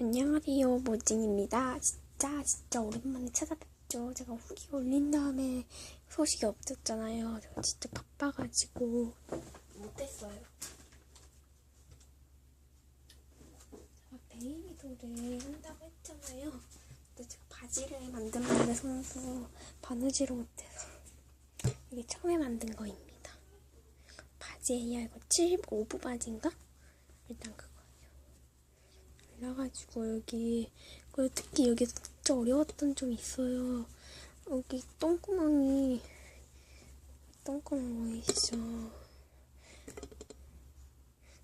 안녕하세요 모진입니다. 진짜 진짜 오랜만에 찾아뵙죠. 제가 후기 올린 다음에 소식이 없었잖아요. 제가 진짜 바빠가지고 못했어요. 제가 베이비돌을 한다고 했잖아요. 근데 제가 바지를 만든다는 선수 바느질을 못해서 이게 처음에 만든 거입니다. 바지예요. 이거 75부 바지인가? 일단 그거. 그래가지고 여기 그 특히 여기 진짜 어려웠던 점이 있어요. 여기 똥구멍이 똥구멍 보이시죠?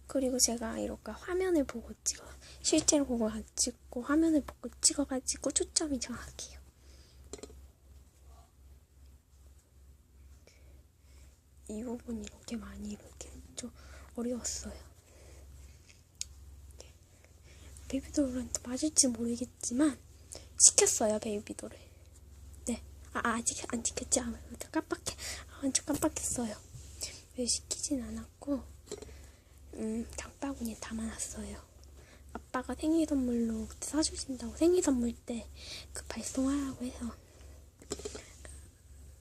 그리고 제가 이렇게 화면을 보고 찍어 실제로 보고 안 찍고 화면을 보고 찍어가지고 초점이 정확해요. 이 부분이 이렇게 많이 이렇게 좀 어려웠어요. 베이비돌한테 맞을지 모르겠지만 시켰어요 베이비돌을. 네. 아, 아, 아직 안 시켰지? 아, 깜빡해. 아, 완전 깜빡했어요. 왜 시키진 않았고 음 장바구니에 담아놨어요. 아빠가 생일 선물로 사주신다고 생일 선물 때 그 발송하라고 해서.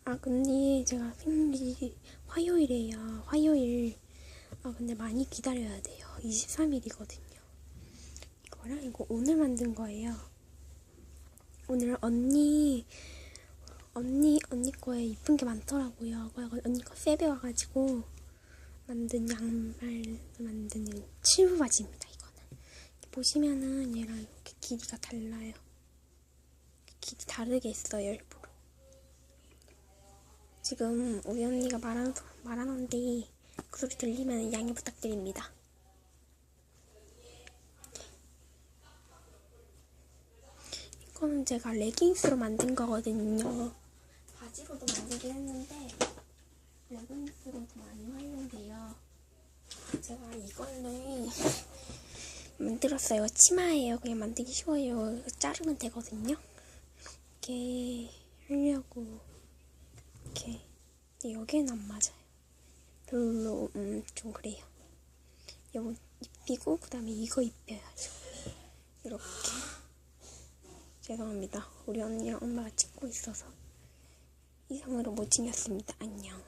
아 근데 제가 생일이 화요일이에요. 화요일. 아 근데 많이 기다려야 돼요. 23일이거든요. 이 거랑 이거 오늘 만든 거예요. 오늘 언니 언니 언니 거에 이쁜 게 많더라고요. 언니 거 세배 와가지고 만든 양말 만드는 칠부 바지입니다. 이거는 보시면은 얘랑 이렇게 길이가 달라요. 길이 다르게 있어요 일부러. 지금 우리 언니가 말한 말하는데 그 소리 들리면 양해 부탁드립니다. 거는 제가 레깅스로 만든 거거든요. 바지로도 만들긴 했는데 레깅스로도 많이 활용돼요. 제가 이걸로 만들었어요. 치마예요. 그냥 만들기 쉬워요. 자르면 되거든요. 이렇게 하려고 이렇게 근데 여기는 안 맞아요. 별로 음, 좀 그래요. 이거 입히고 그 다음에 이거 입혀야죠. 이렇게. 죄송합니다. 우리 언니랑 엄마가 찍고 있어서 이상으로 못 찍었습니다. 안녕.